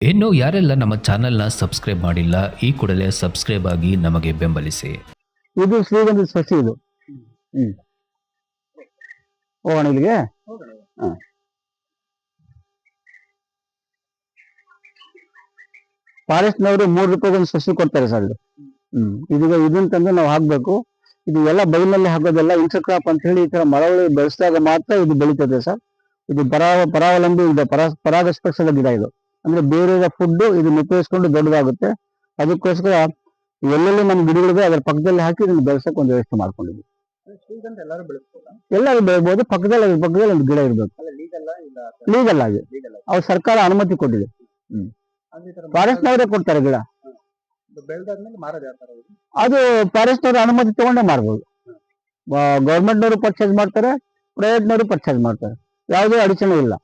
ಇನ್ನು ಯಾರೆಲ್ಲ ನಮ್ಮ ಚಾನೆಲ್ನ ಸಬ್ಸ್ಕ್ರೈಬ್ ಮಾಡಿಲ್ಲ, ಈ ಕೂಡಲೇ ಸಬ್ಸ್ಕ್ರೈಬ್ ಆಗಿ ನಮಗೆ ಬೆಂಬಲಿಸಿ. ಇದು ಶ್ರೀಗಂಧ ಸಸಿ ಇದು. ಹ್ಮ್. ಹೋಗೋಣ ಇಲ್ಲಿಗೆ? ಫಾರೆಸ್ಟ್ ನವರು ಮೂರು ರೂಪಾಯಿಗೊಂದು ಸಸಿ ಕೊಡ್ತಾರೆ ಸರ್ ಇದು. ಹ್ಮ್. ಇದೀಗ ಇದನ್ನ ತಂದು ನಾವು ಹಾಕ್ಬೇಕು. ಇದು ಎಲ್ಲ ಬೈಲಲ್ಲಿ ಹಾಕೋದೆಲ್ಲ ಇಂಟರ್ ಕ್ರಾಪ್ ಅಂತ ಹೇಳಿ ಈ ತರ ಮರಗಳು ಬೆಳೆಸಿದಾಗ ಮಾತ್ರ ಇದು ಬೆಳೀತದೆ ಸರ್. ಇದು ಪರಾವ ಪರಾವಲಂಬಿ ಇದೆ, ಪರ, ಪರಾಗಸ್ಪರ್ಶದ ಗಿಡ ಇದು. ಅಂದ್ರೆ ಬೇರೆ ಫುಡ್ ಇದು ಉಪಯೋಗಿಸ್ಕೊಂಡು ದೊಡ್ಡದಾಗುತ್ತೆ. ಅದಕ್ಕೋಸ್ಕರ ಎಲ್ಲೆಲ್ಲಿ ನಮ್ಮ ಗಿಡಗಳಿದೆ ಅದ್ರ ಪಕ್ಕದಲ್ಲಿ ಹಾಕಿ ಇದನ್ನ ಬೆಳೆಸಕ್ಕೆ ಒಂದು ವ್ಯವಸ್ಥೆ ಮಾಡ್ಕೊಂಡಿದ್ವಿ. ಎಲ್ಲರೂ ಬೆಳಿಬಹುದು ಪಕ್ಕದಲ್ಲಿ ಅದ್ರ ಪಕ್ಕದಲ್ಲಿ ಒಂದು ಗಿಡ ಇರ್ಬೇಕು. ಲೀಗಲ್ ಆಗಿ. ಅವ್ರು ಸರ್ಕಾರ ಅನುಮತಿ ಕೊಟ್ಟಿದೆ. ಫಾರೆಸ್ಟ್ ನವರೇ ಕೊಡ್ತಾರೆ ಗಿಡ. ಅದು ಫಾರೆಸ್ಟ್ ನವರು ಅನುಮತಿ ತಗೊಂಡೇ ಮಾರ್ಬೋದು. ಗೌರ್ಮೆಂಟ್ ನವರು ಪರ್ಚೇಸ್ ಮಾಡ್ತಾರೆ ಪ್ರೈವೇಟ್ ನವರು ಪರ್ಚೇಸ್ ಮಾಡ್ತಾರೆ. ಯಾವುದೇ ಅಡಚಣೆ ಇಲ್ಲ.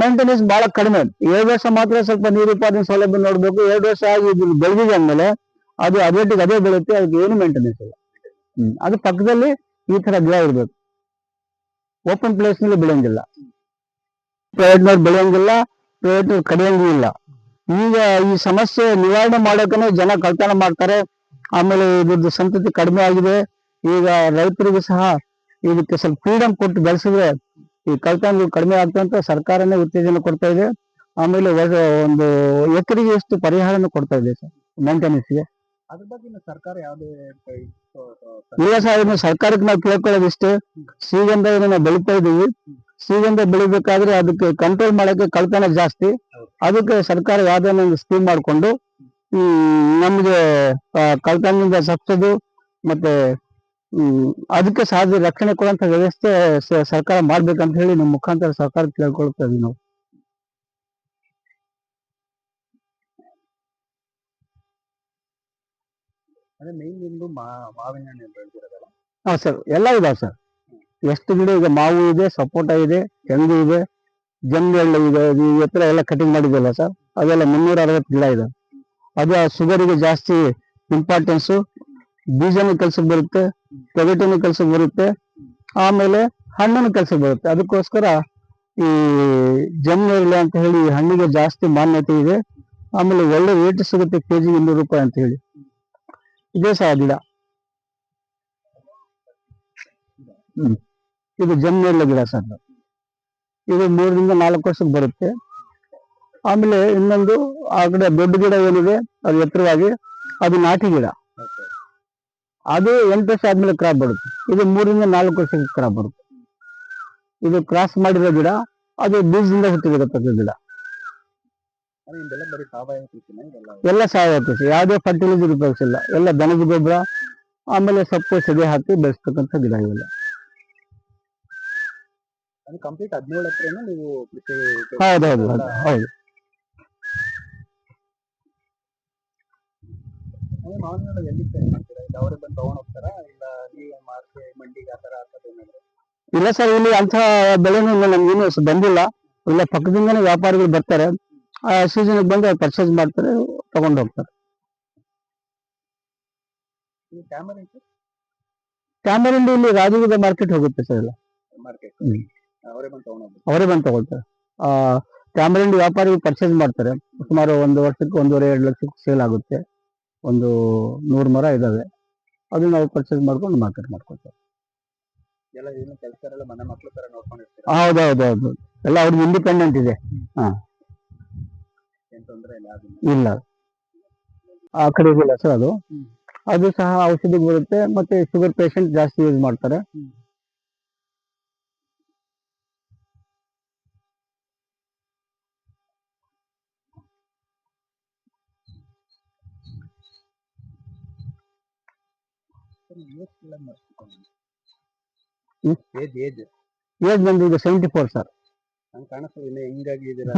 ಮೇಂಟೆನೆನ್ಸ್ ಬಹಳ ಕಡಿಮೆ. ಎರಡು ವರ್ಷ ಮಾತ್ರ ಸ್ವಲ್ಪ ನೀರು ಉತ್ಪಾದನೆ ಸೌಲಭ್ಯ ನೋಡ್ಬೇಕು. ಎರಡು ವರ್ಷ ಆಗಿ ಇದು ಬೆಳೆದಿದೆ ಅಂದ್ಮೇಲೆ ಅದು ಅದೇಟಿಗೆ ಅದೇ ಬೆಳೆಯುತ್ತೆ. ಅದಕ್ಕೆ ಏನು ಮೇಂಟೆನೆನ್ಸ್ ಇಲ್ಲ. ಅದು ಪಕ್ಕದಲ್ಲಿ ಈ ತರ ಗಿಡ ಇರ್ಬೇಕು. ಓಪನ್ ಪ್ಲೇಸ್ನಲ್ಲಿ ಬೆಳೆಯಂಗಿಲ್ಲ. ಪ್ರೈವೇಟ್ ನವ್ರು ಬೆಳೆಯಂಗಿಲ್ಲ. ಪ್ರೈವೇಟ್ ಕಡಿಯಂಗೂ ಇಲ್ಲ. ಈಗ ಈ ಸಮಸ್ಯೆ ನಿವಾರಣೆ ಮಾಡೋಕೆ ಜನ ಕಳ್ತನ ಮಾಡ್ತಾರೆ. ಆಮೇಲೆ ಇದ್ರದ್ದು ಸಂತತಿ ಕಡಿಮೆ ಆಗಿದೆ. ಈಗ ರೈತರಿಗೂ ಸಹ ಇದಕ್ಕೆ ಸ್ವಲ್ಪ ಫ್ರೀಡಮ್ ಕೊಟ್ಟು ಬೆಳೆಸಿದ್ರೆ ಈ ಕಳ್ತನ ಕಡಿಮೆ ಆಗ್ತಂತ ಸರ್ಕಾರನೇ ಉತ್ತೇಜನ ಕೊಡ್ತಾ ಇದೆ. ಆಮೇಲೆ ಒಂದು ಎಕರೆಗೆ ಎಷ್ಟು ಪರಿಹಾರನೂ ಕೊಡ್ತಾ ಇದೆ ಸರ್ ಮೇಂಟೆನೆನ್ಸ್ಗೆ ಅದ್ರ ಬಗ್ಗೆ ಇನ್ನು ಸರ್ಕಾರ ಯಾವುದೇ ಇಲ್ಲ. ಸರ್. ಇನ್ನು ಸರ್ಕಾರಕ್ಕೆ ನಾವು ಕೇಳ್ಕೊಳ್ಳೋದಿಷ್ಟೇ ಶ್ರೀಗಂಧ ಏನು ನಾವು ಬೆಳಿತಾ ಇದೀವಿ ಶ್ರೀಗಂಧ ಬೆಳಿಬೇಕಾದ್ರೆ ಅದಕ್ಕೆ ಕಂಟ್ರೋಲ್ ಮಾಡಕ್ಕೆ ಕಳ್ತನ ಜಾಸ್ತಿ. ಅದಕ್ಕೆ ಸರ್ಕಾರ ಯಾವ್ದೇ ಒಂದು ಸ್ಕೀಮ್ ಮಾಡಿಕೊಂಡು ನಮ್ಗೆ ಕಳ್ತನದಿಂದ ತಪ್ಪಿಸೋದು ಮತ್ತೆ ಅದಕ್ಕೆ ಸಾಧ್ಯ ರಕ್ಷಣೆ ಕೊಡುವಂತ ವ್ಯವಸ್ಥೆ ಸರ್ಕಾರ ಮಾಡ್ಬೇಕಂತ ಹೇಳಿ ನಮ್ಮ ಮುಖಾಂತರ ಸರ್ಕಾರ ಕೇಳ್ಕೊಳ್ತಾ ಇದೀವಿ ನಾವು. ಹಾ ಸರ್ ಎಲ್ಲ ಇದಾವೆ ಸರ್ ಎಷ್ಟು ಗಿಡ ಈಗ ಮಾವು ಇದೆ ಸಪೋಟ ಇದೆ ತೆಂಗು ಇದೆ ಜಂಬೆಳ್ಳು ಇದೆ ಈ ಎತ್ತರ ಎಲ್ಲ ಕಟಿಂಗ್ ಮಾಡಿದೆಲ್ಲ ಸರ್ ಅದೆಲ್ಲ ಮುನ್ನೂರ ಅರವತ್ತು ಗಿಡ ಇದೆ ಅದು ಶುಗರಿಗೆ ಜಾಸ್ತಿ ಇಂಪಾರ್ಟೆನ್ಸು ಬೀಜನೂ ಕೆಲ್ಸಕ್ಕೆ ಬರುತ್ತೆ ತೊಗಟೆನೂ ಕೆಲ್ಸಕ್ಕೆ ಬರುತ್ತೆ, ಆಮೇಲೆ ಹಣ್ಣನ್ನು ಕೆಲ್ಸಕ್ಕೆ ಬರುತ್ತೆ. ಅದಕ್ಕೋಸ್ಕರ ಈ ಜಮ್ನೇರಳೆ ಅಂತ ಹೇಳಿ ಹಣ್ಣಿಗೆ ಜಾಸ್ತಿ ಮಾನ್ಯತೆ ಇದೆ. ಆಮೇಲೆ ಒಳ್ಳೆ ರೇಟ್ ಸಿಗುತ್ತೆ ಕೆಜಿ ಇನ್ನೂರು ರೂಪಾಯಿ ಅಂತ ಹೇಳಿ. ಇದೇ ಸಹ ಗಿಡ. ಹ್ಮ್. ಇದು ಜಮ್ನೇರಳೆ ಗಿಡ ಸರ್. ಇದು ಮೂರರಿಂದ ನಾಲ್ಕು ವರ್ಷಕ್ಕೆ ಬರುತ್ತೆ. ಆಮೇಲೆ ಇನ್ನೊಂದು ಆ ಗಿಡ ದೊಡ್ಡ ಗಿಡ ಏನಿದೆ, ಅದು ಎತ್ತರವಾಗಿ, ಅದು ನಾಟಿ ಗಿಡ. ಅದು ಎಂಟು ವರ್ಷ ಆದ್ಮೇಲೆ ಕ್ರಾಪ್ ಬರುತ್ತೆ. ಇದು ಮೂರರಿಂದ ನಾಲ್ಕು ವರ್ಷಕ್ಕೆ ಕ್ರಾಪ್ ಬರುತ್ತೆ. ಇದು ಕ್ರಾಸ್ ಮಾಡಿರೋ ಗಿಡ ಅದು ಬೀಜದಿಂದ ಹುಟ್ಟಿರತಕ್ಕ ಗಿಡ. ಎಲ್ಲ ಸಾವಯವ ಕೃಷಿ ಯಾವುದೇ ಫರ್ಟಿಲೈಸರ್ ಉಪಯೋಗಿಸಿಲ್ಲ. ಎಲ್ಲ ದನದ ಗೊಬ್ಬರ ಆಮೇಲೆ ಸೊಪ್ಪು ಸೆಗೆ ಹಾಕಿ ಬೆಳೆಸ್ತಕ್ಕಂಥ ಗಿಡ ಇವೆಲ್ಲ. ಕಂಪ್ಲೀಟ್ ಹದಿನೇಳು ನೀವು ಹೌದೌದು ಹೌದು. ಮಾವಿನ ಹಣ್ಣು ಎಲ್ಲಿ ಸೇಲ್ ಮಾಡ್ತೀರಾ ಇಲ್ಲ ಅವರೇ ಬಂದು ತಗೊಂಡ್ ಹೋಗ್ತಾರಾ? ಇಲ್ಲ ನೀವೇ ಮಾರ್ಕೆ ಮಂಡಿಗೆ ಆ ಹಾಕೋದು ಏನಾದ್ರು? ಇಲ್ಲ ಸರ್ ಇಲ್ಲಿ ಅಂತ ಬೆಳೆನೂ ಇಲ್ಲ ನಮ್ಗೇನು ಸ- ಬಂದಿಲ್ಲ. ಇಲ್ಲ ಪಕ್ಕದಿಂದನೇ ವ್ಯಾಪಾರಿಗಳು ಬರ್ತಾರೆ. ಆ ಸೀಸನ್ ಬಂದು ಪರ್ಚೇಸ್ ಮಾಡ್ತಾರೆ ತಗೊಂಡು ಹೋಗ್ತಾರೆ. ನೀವು ಕ್ಯಾಮರಾ ಕ್ಯಾಮರಿಂದ ಇಲ್ಲಿ ರಾಜಗೀರ ಮಾರ್ಕೆಟ್ ಹೋಗುತ್ತೆ ಸರ್ ಎಲ್ಲ. Market hmm. ಅವರೇ ಬಂದು ತಗೊಂಡ್ ಹೋಗ್ಬೇಕು ಅವರೇ ಬಂದು ತಗೊಳ್ತಾರೆ. ಆ ಕ್ಯಾಮರಿಂದ ವ್ಯಾಪಾರಿಗಳು ಪರ್ಚೇಸ್ ಮಾಡ್ತಾರೆ. ಸುಮಾರು ಒಂದು ವರ್ಷಕ್ಕೆ ಒಂದೂವರೆ ಎರಡು ಲಕ್ಷಕ್ಕೆ ಸೇಲ್ ಆಗುತ್ತೆ. ಒಂದು ನೂರು ಮರ ಇದ್ದಾವೆ ಅದು ನಾವು ಪರ್ಚೇಸ್ ಮಾಡ್ಕೊಂಡು ಮಾರ್ಕೆಟ್ ಮಾಡ್ಕೊಳ್ತೇವೆ. ಎಲ್ಲ ಏನು ಕೆಲಸರೆಲ್ಲ ಮನೆ ಮಕ್ಕಳು ತರ ನೋಡ್ಕೊಂಡಿರ್ತೀರಾ? ಹೌದು ಹೌದು ಎಲ್ಲ ಅವ್ರಿಗೆ ಇಂಡಿಪೆಂಡೆಂಟ್ ಇದೆ. ಹಾಂ. ಏನು ತೊಂದರೆ ಇಲ್ಲ ಅದು. ಇಲ್ಲ. ಆ ಕಡೆ ಇಲ್ಲ ಸರ್ ಅದು? ಅದು ಸಹ ಔಷಧಿಗೆ ಬರುತ್ತೆ ಮತ್ತೆ ಶುಗರ್ ಪೇಷಂಟ್ ಜಾಸ್ತಿ ಯೂಸ್ ಮಾಡ್ತಾರೆ. ಏಜ್? ಏಜ್ ಏಜ್ ಬಂದು ಈಗ ಸೆವೆಂಟಿ ಫೋರ್ ಸರ್ ನಂಗೆ ಕಾಣಿಸ್ತದೆ ಹಿಂಗಾಗಿ ಇದೀರ.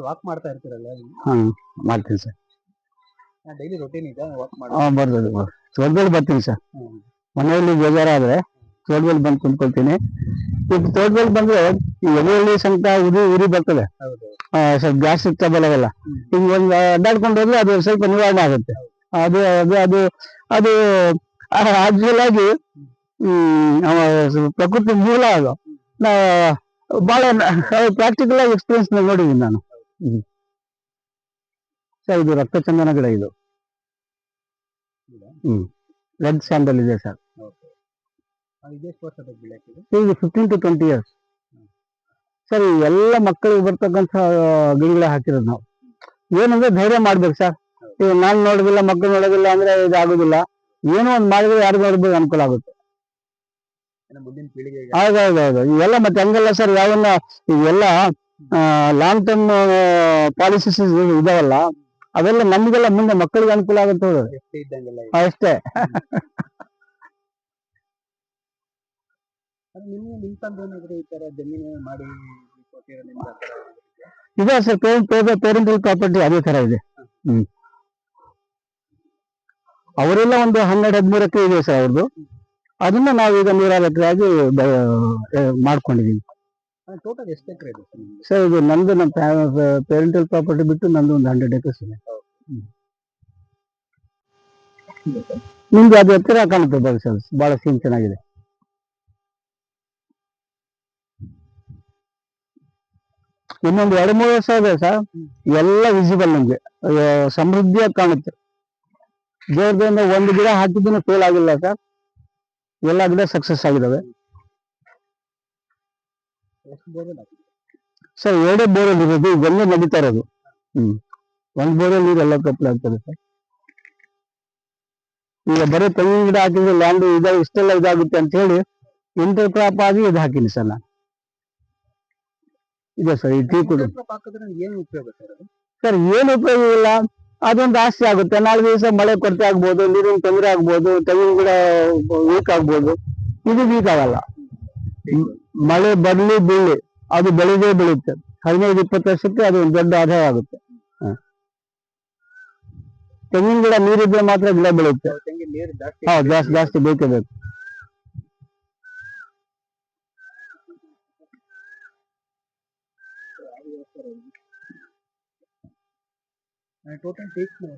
ವಾಕ್ ಮಾಡ್ತಾ ಇರ್ತೀರಲ್ಲ? ಹಾಂ ಮಾಡ್ತೀನಿ ಸರ್ ಡೈಲಿ ರೊಟೀನ್ ಇದೆ ವಾಕ್ ಮಾಡಿ ಹಾ ಬರ್ಬೋದು ತೋಟದಲ್ಲಿ ಬರ್ತೀನಿ ಸರ್. ಮನೆಯಲ್ಲಿ ಬೇಜಾರಾದ್ರೆ ತೋಟದಲ್ಲಿ ಬಂದು ಕುಂತ್ಕೊಳ್ತೀನಿ. ಈಗ ತೋಟದಲ್ಲಿ ಬಂದ್ರೆ ಈ ಎಲೆಯಲ್ಲಿ ಸಂಕಟ ಉರಿ ಉರಿ ಬರ್ತದೆ. ಸ್ವಲ್ಪ ಗ್ಯಾಸ್ಟ್ರಿಕ್ ಟ್ರಬಲ್ ಅವೆಲ್ಲ. ಈಗ ಒಂದು ಅಡ್ಡಾಡ್ಕೊಂಡು ಹೋದ್ರೆ ಅದು ಸ್ವಲ್ಪ ನಿವಾರಣೆ ಆಗುತ್ತೆ. ಅದು ಅದು ಅದು ಅದು ಆಕ್ಚುಲ್ ಆಗಿ ಪ್ರಕೃತಿ ಮೂಲ ಅದು. ನಾ ಬಹಳ ಪ್ರಾಕ್ಟಿಕಲ್ ಆಗಿ ಎಕ್ಸ್ಪೀರಿಯನ್ಸ್ ನೋಡಿದ್ದೀನಿ ನಾನು. ಸರ್ ಇದು ರಕ್ತಚಂದನ ಗಿಡ ಇದು. ಹ್ಮ್. ರೆಡ್ ಸ್ಯಾಂಡಲ್ ಇದೆ ಸರ್. ಈಗ fifteen to twenty years sir ಎಲ್ಲ ಮಕ್ಕಳಿಗೆ ಬರ್ತಕ್ಕಂಥ ಗಿಡಗಳ ಹಾಕಿರೋದು ನಾವು. ಏನಂದ್ರೆ ಧೈರ್ಯ ಮಾಡ್ಬೇಕು ಸರ್. ಈಗ ನಾನು ನೋಡೋದಿಲ್ಲ ಮಕ್ಕಳು ನೋಡೋದಿಲ್ಲ ಅಂದ್ರೆ ಇದಾಗೋದಿಲ್ಲ. ಏನೋ ಒಂದು ಮಾಡಿದ್ರೆ ಯಾರು ನೋಡ್ಬೋದು ಅನುಕೂಲ ಆಗುತ್ತೆ. ಹೌದೌದೌದು. ಇವೆಲ್ಲ ಮತ್ತೆ ಹಂಗಲ್ಲ ಸರ್ ಯಾವನ್ನ ಇವೆಲ್ಲ ಲಾಂಗ್ ಟರ್ಮ್ ಪಾಲಿಸೀಸ್ ಇದಾವಲ್ಲ ಅವೆಲ್ಲ ನಮ್ಗೆಲ್ಲ ಮುಂದೆ ಮಕ್ಕಳಿಗೆ ಅನುಕೂಲ ಆಗುತ್ತೆ. ಅಷ್ಟೇ. ಅದು ನಿಮ್ಮ ನಿಮ್ಮ ತಂದೆ ಏನಾದ್ರು ಈ ತರ ಜಮೀನು ಮಾಡಿ ಕೊಟ್ಟಿರೋ ನಿಮ್ಗೆ ಆ ಥರ ಇದೆ ಸರ್ ಪೇರೆಂಟಲ್ ಪ್ರಾಪರ್ಟಿ ಅದೇ ತರ ಇದೆ. ಹ್ಮ್. ಅವರೆಲ್ಲ ಒಂದು ಹನ್ನೆರಡು ಹದಿಮೂರಕ್ಕೆ ಇದೆ ಸರ್ ಅವ್ರದ್ದು ಅದನ್ನ ನಾವೀಗ ನೂರಾರು ಎಕರೆ ಆಗಿ ಮಾಡ್ಕೊಂಡಿದೀವಿ. ಟೋಟಲ್ ಎಷ್ಟು ಎಕರೆ ಇದೆ ಸರ್ ಇದು ನಂದು ನಮ್ಮ ಪೇರೆಂಟಲ್ ಪ್ರಾಪರ್ಟಿ ಬಿಟ್ಟು ನಂದು ಒಂದು ಹಂಡ್ರೆಡ್ ಎಕರ್ಸ್ ಇದೆ ನಿಮ್ದು ಅದು ಎತ್ತರ ಕಾಣುತ್ತೆ ಸರ್ ಬಹಳ ಸೀನ್ ಚೆನ್ನಾಗಿದೆ. ಇನ್ನೊಂದು ಎರಡು, ಮೂರು ವರ್ಷ ಇದೆ ಸರ್ ಎಲ್ಲ ವಿಸಿಬಲ್ ನಮ್ಗೆ. ಸಮೃದ್ಧಿಯಾಗಿ ಕಾಣುತ್ತೆ. ದೇವ್ರದಿಂದ ಒಂದು ಗಿಡ ಹಾಕಿದ್ದನ್ನು ಫೇಲ್ ಆಗಿಲ್ಲ ಸರ್. ಎಲ್ಲ ಗಿಡ ಸಕ್ಸಸ್ ಆಗಿದಾವೆ. ಸರ್, ಎರಡೇ ಬೋರಲ್ ಇರೋದು, ಇವೆಲ್ಲ ನಡೀತಾ ಇರೋದು. ಹ್ಮ್. ಒಂದ್ ಬೋರಲ್ ನೀರು ಎಲ್ಲ ಕಪ್ಲ ಆಗ್ತದೆ ಸರ್. ಈಗ ಬರೀ ತೆಂಗಿನ ಗಿಡ ಹಾಕಿದ್ರೆ ಲ್ಯಾಂಡ್ ಇದ, ಇಷ್ಟೆಲ್ಲ ಇದಾಗುತ್ತೆ ಅಂತ ಹೇಳಿ ಇಂಟರ್ ಕ್ರಾಪ್ ಆಗಿ ಇದು ಹಾಕಿನಿ ಸರ್ ನಾನು. ಇದೆ ಸರ್ ಈ ಟೀ ಕುಡಿ ಏನು ಉಪಯೋಗ ಸರ್ ಏನು ಉಪಯೋಗ ಇಲ್ಲ. ಅದೊಂದು ಆಸ್ತಿ ಆಗುತ್ತೆ. ನಾಳೆ ದಿವಸ ಮಳೆ ಕೊರತೆ ಆಗ್ಬೋದು ನೀರಿನ ತೊಂದರೆ ಆಗ್ಬೋದು ತೆಂಗಿನ ಗಿಡ ವೀಕ್ ಆಗ್ಬೋದು. ಇದು ವೀಕ್ ಆಗಲ್ಲ. ಮಳೆ ಬರ್ಲಿ ಬೀಳಿ ಅದು ಬೆಳೆದೇ ಬೆಳೆಯುತ್ತೆ. ಹದಿನೈದು ಇಪ್ಪತ್ತು ವರ್ಷಕ್ಕೆ ಅದು ಒಂದು ದೊಡ್ಡ ಆದಾಯ ಆಗುತ್ತೆ. ಹ. ತೆಂಗಿನ ಗಿಡ ನೀರಿದ್ರೆ ಮಾತ್ರ ಗಿಡ ಬೆಳೆಯುತ್ತೆ. ಹೌದು ಜಾಸ್ತಿ ಜಾಸ್ತಿ ಬೇಕೇ ಬೇಕು. ಟೋಟಲ್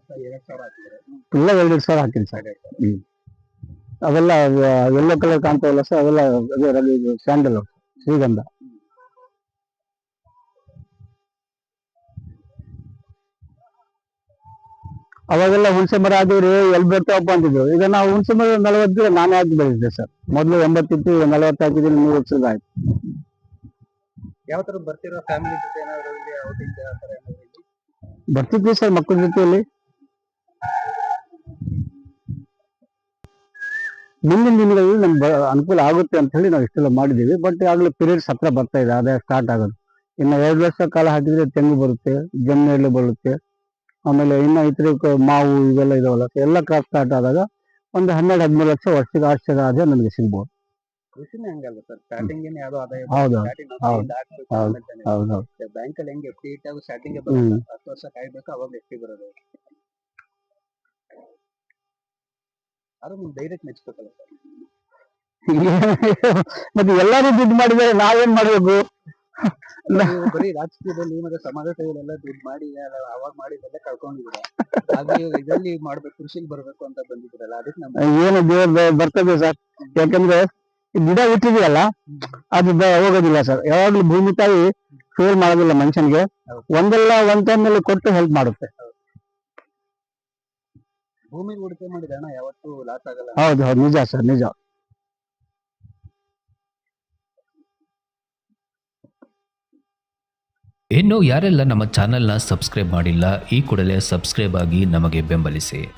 ಸರ್ ಎರಡು ಸಾವಿರ ಹಾಕಿದ್ರೆ ಎಲ್ಲ ಎರಡೆರಡು ಸಾವಿರ ಹಾಕಿನಿ ಸರ್ ಹ್ಞೂ ಅವೆಲ್ಲ ಎಲ್ಲೋ ಕಲರ್ ಕಾಣ್ತಾವಲ್ಲ ಸರ್ ಅವೆಲ್ಲ ಅದೇ ರವಿ ಸ್ಯಾಂಡಲ್ ಶ್ರೀಗಂಧ. ಅವಾಗೆಲ್ಲ ಹುಣಸೆ ಮರ ಆದವ್ರಿ ಎಲ್ಲಿ ಬರ್ತಾವಪ್ಪ ಅಂತಿದ್ರು. ಈಗ ನಾವು ಹುಣಸೆ ಮರ ನಲವತ್ತು ನಾನೇ ಹಾಕಿ ಬೆಳೆದಿದ್ದೆ ಸರ್ ಮೊದಲು ಎಂಬತ್ತಿತ್ತು ನಲವತ್ತು ಹಾಕಿದ್ದೀನಿ ಮೂರು ವರ್ಷದ ಆಯ್ತು. ಯಾವ ತರ ಬರ್ತಿರೋ ಫ್ಯಾಮಿಲಿ ಜೊತೆ ಏನಾದ್ರು ಬರ್ತಿದ್ವಿ ಸರ್ ಮಕ್ಕಳ ಜೊತೆಯಲ್ಲಿ. ಮುಂದಿನ ದಿನಗಳಲ್ಲಿ ನಮ್ಗೆ ಅನುಕೂಲ ಆಗುತ್ತೆ ಅಂತ ಹೇಳಿ ನಾವು ಇಷ್ಟೆಲ್ಲ ಮಾಡಿದ್ದೀವಿ. ಬಟ್ ಆಗಲೇ ಪೀರಿಯಡ್ಸ್ ಹತ್ರ ಬರ್ತಾ ಇದೆ, ಆದಾಯ ಸ್ಟಾರ್ಟ್ ಆಗೋದು. ಇನ್ನು ಎರಡು ವರ್ಷ ಕಾಲ ಹಾಕಿದ್ರೆ ತೆಂಗು ಬರುತ್ತೆ ಜಮ್ನೆರಳು ಬರುತ್ತೆ. ಆಮೇಲೆ ಇನ್ನು ಇತರ ಮಾವು ಇವೆಲ್ಲ ಇದಾವಲ್ಲ, ಎಲ್ಲ ಕ್ರಾಪ್ ಸ್ಟಾರ್ಟ್ ಆದಾಗ ಒಂದು ಹನ್ನೆರಡು ಹದಿಮೂರು ಲಕ್ಷ ವರ್ಷದ ಆಶ್ಚರ್ಯ ಆದಾಯ ನಮಗೆ ಸಿಗ್ಬೋದು. ಕೃಷಿನೇ ಹಂಗಲ್ಲ ಸರ್. ಸ್ಟಾರ್ಟಿಂಗ್ ಏನ್ ಯಾವ್ದೋ ಆದಾಯ ಹೌದು. ಸ್ಟಾರ್ಟಿಂಗ್ ಹೌದು. ಹೌದು. ಹೌದು. ಹೌದು ಬ್ಯಾಂಕ್ ಅಲ್ಲಿ ಹೆಂಗೆ ಎಫ್ ಡಿ ಇಟ್ಟಾಗ ಸ್ಟಾರ್ಟಿಂಗ್ ಹ್ಮ್. ಹತ್ತು ವರ್ಷ ಕಾಯ್ಬೇಕು ಅವಾಗ ಎಫ್ ಡಿ ಬರೋದು. ಅದು ನಿಮ್ ಡೈರೆಕ್ಟ್ ಮೆಚ್ಬೇಕಲ್ಲ ಸರ್. ಮತ್ತೆ ಎಲ್ಲರೂ ದುಡ್ಡು ಮಾಡಿದ್ದಾರೆ ನಾವೇನ್ ಮಾಡ್ಬೇಕು? ನೀವು ಬರೀ ರಾಜಕೀಯದಲ್ಲಿ ಮತ್ತೆ ಸಮಾಜ ಸೇವೆಲ್ಲ ದುಡ್ಡು ಮಾಡಿ ಅವಾಗ ಮಾಡಿದ್ದೆಲ್ಲ ಕಳ್ಕೊಂಡಿದ್ರೆ ಆದ್ರೆ ಇವಾಗ ಇದರಲ್ಲಿ ಮಾಡ್ಬೇಕು ಕೃಷಿಗೆ ಬರ್ಬೇಕು ಅಂತ ಬಂದಿದ್ರಲ್ಲ ಅದಕ್ಕೆ ನಮ್ಮ ಏನು ದೇವ್ರ ಬರ್ತದೆ ಸರ್. ಯಾಕಂದ್ರೆ ಗಿಡ ಇಟ್ಟಿದೆಯಲ್ಲ ಅದು ಹೋಗೋದಿಲ್ಲ ಸರ್. ಯಾವಾಗ್ಲೂ ಭೂಮಿ ತಾಯಿ ಫೇಲ್ ಮಾಡೋದಿಲ್ಲ ಮನುಷ್ಯನಿಗೆ. ಒಂದಲ್ಲ ಒಂದ್ ಟೈಮ್ನಲ್ಲಿ ಕೊಟ್ಟು ಹೆಲ್ಪ್ ಮಾಡುತ್ತೆ. ಭೂಮಿ ಹೂಡಿಕೆ ಮಾಡಿದ ಹಣ ಯಾವತ್ತೂ ಲಾಸ್ ಆಗಲ್ಲ. ಹೌದು ಹೌದು. ನಿಜ ಸರ್ ನಿಜ. ಇನ್ನು ಯಾರೆಲ್ಲ ನಮ್ಮ ಚಾನೆಲ್ನ ಸಬ್ಸ್ಕ್ರೈಬ್ ಮಾಡಿಲ್ಲ ಈ ಕೂಡಲೇ ಸಬ್ಸ್ಕ್ರೈಬ್ ಆಗಿ ನಮಗೆ ಬೆಂಬಲಿಸಿ.